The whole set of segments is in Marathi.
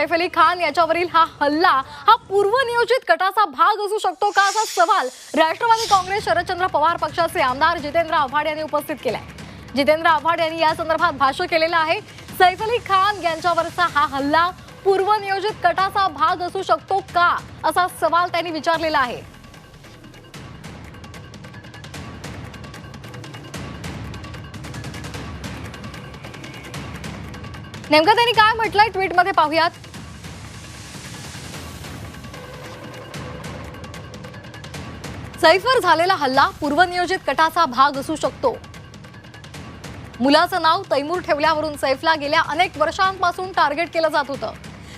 सैफ अली खान याच्यावरील हा हल्ला हा पूर्वनियोजित कटाचा भाग असू शकतो का असा सवाल राष्ट्रवादी काँग्रेस शरदचंद्र पवार पक्षाचे आमदार जितेंद्र आव्हाड यांनी उपस्थित केलाय. जितेंद्र आव्हाड यांनी या संदर्भात भाष्य केलेलं आहे सैफ अली खान यांच्यावरचा हा हल्ला पूर्वनियोजित कटाचा भाग असू शकतो का असा सवाल त्यांनी विचारलेला आहे. नेमकं त्यांनी काय म्हटलंय? ट्विटमध्ये पाहूयात. सैफवर झालेला हल्ला पूर्वनियोजित कटाचा भाग असू शकतो. मुलाचं नाव तैमूर ठेवल्यावरून सैफला गेल्या अनेक वर्षांपासून टार्गेट केलं जात होतं.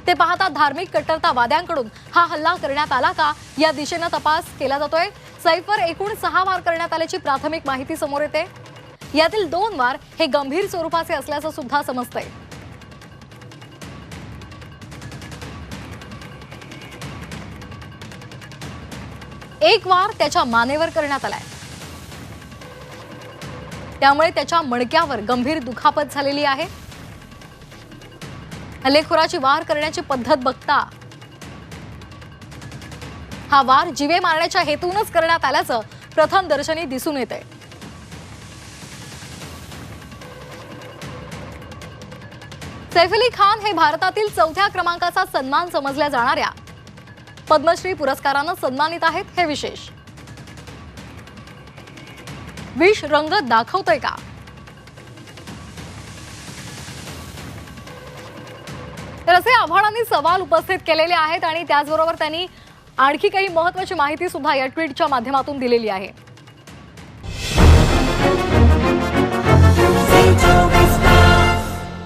ते पाहता धार्मिक कट्टरतावाद्यांकडून हा हल्ला करण्यात आला का या दिशेनं तपास केला जातोय. सैफवर एकूण सहा वार करण्यात आल्याची प्राथमिक माहिती समोर येते. यातील दोन वार हे गंभीर स्वरूपाचे असल्याचं सुद्धा समजतंय. एक वार त्याच्या मानेवर करण्यात आलाय. त्यामुळे त्याच्या मणक्यावर गंभीर दुखापत झालेली आहे. हल्लेखोराची वार करण्याची पद्धत बघता हा वार जिवे मारण्याच्या हेतूनच करण्यात आल्याचं प्रथम दर्शनी दिसून येते सैफ अली खान हे भारतातील चौथ्या क्रमांकाचा सन्मान समजल्या जाणाऱ्या पद्मश्री पुरस्कारानं सन्मानित आहेत हे विशेष. विष रंग दाखवतोय का? तर असे आव्हाडांनी सवाल उपस्थित केलेले आहेत आणि त्याचबरोबर त्यांनी आणखी काही महत्वाची माहिती सुद्धा या ट्विटच्या माध्यमातून दिलेली आहे.